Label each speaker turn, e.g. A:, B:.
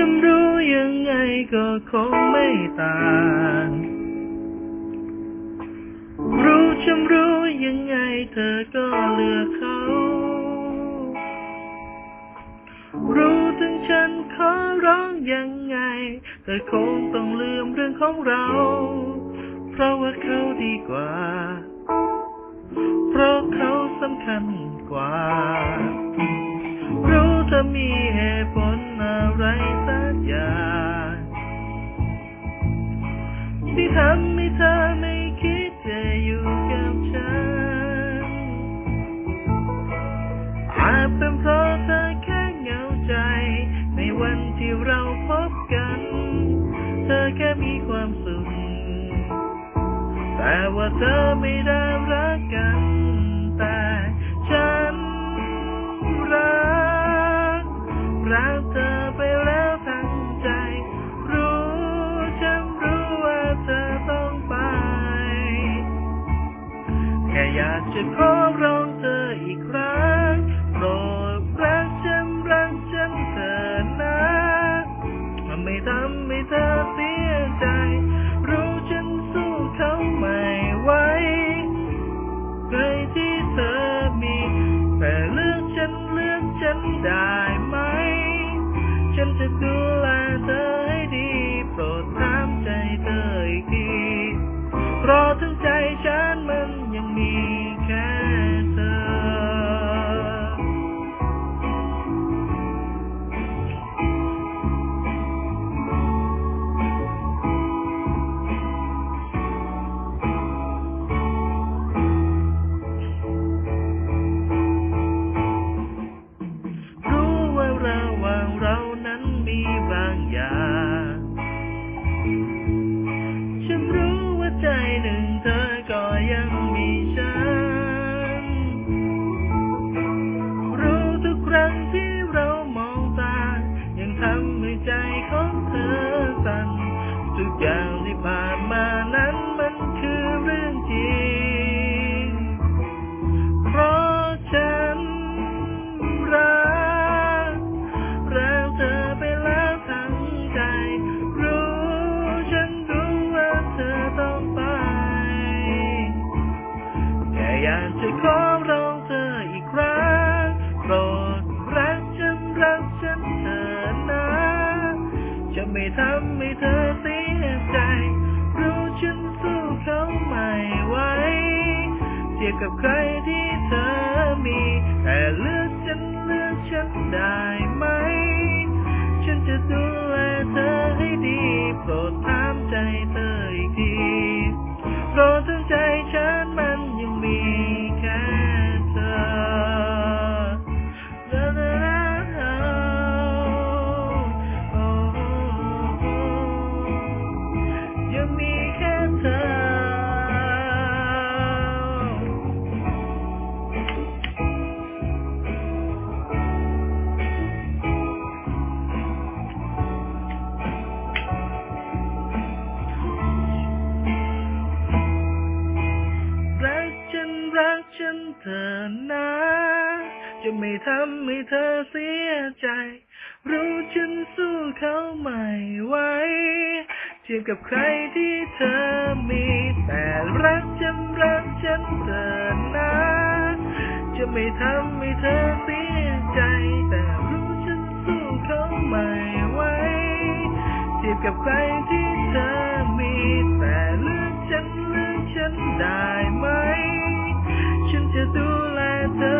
A: ฉันรู้ยังไงก็คงไม่ต่าง รู้ฉันรู้ยังไงเธอก็เลือกเขา รู้ถึงฉันขอร้องยังไง เธอคงต้องลืมเรื่องของเรา เพราะว่าเขาดีกว่า แต่ว่าเธอไม่ได้รักกัน แต่ฉันรัก รักเธอไปแล้วทั้งใจ รู้ฉันรู้ว่าเธอต้องไป แค่อยากจะขอร้องเธออีกครั้งโปรดรักฉันรักฉันเธอนะไม่ทำให้เธอเสียใจ เพร อยากจะขอร้องเธออีกครั้งโปรดรักฉันรักฉันเธอนะ จะไม่ทำให้เธอเสียใจ รู้ฉันสู้เขาไม่ไหวเทียบกับใครที่ ไม่ทำให้เธอเสียใจ รู้ฉันสู้เขาไม่ไหวเทียบกับใครที่เธอมี แต่รักฉันรักฉันเธอนะ จะไม่ทำให้เธอเสียใจ แต่รู้ฉันสู้เขาไม่ไหวเทียบกับใครที่เธอมี แต่เลือกฉันเลือกฉันได้ไหม ฉันจะดูแลเธอ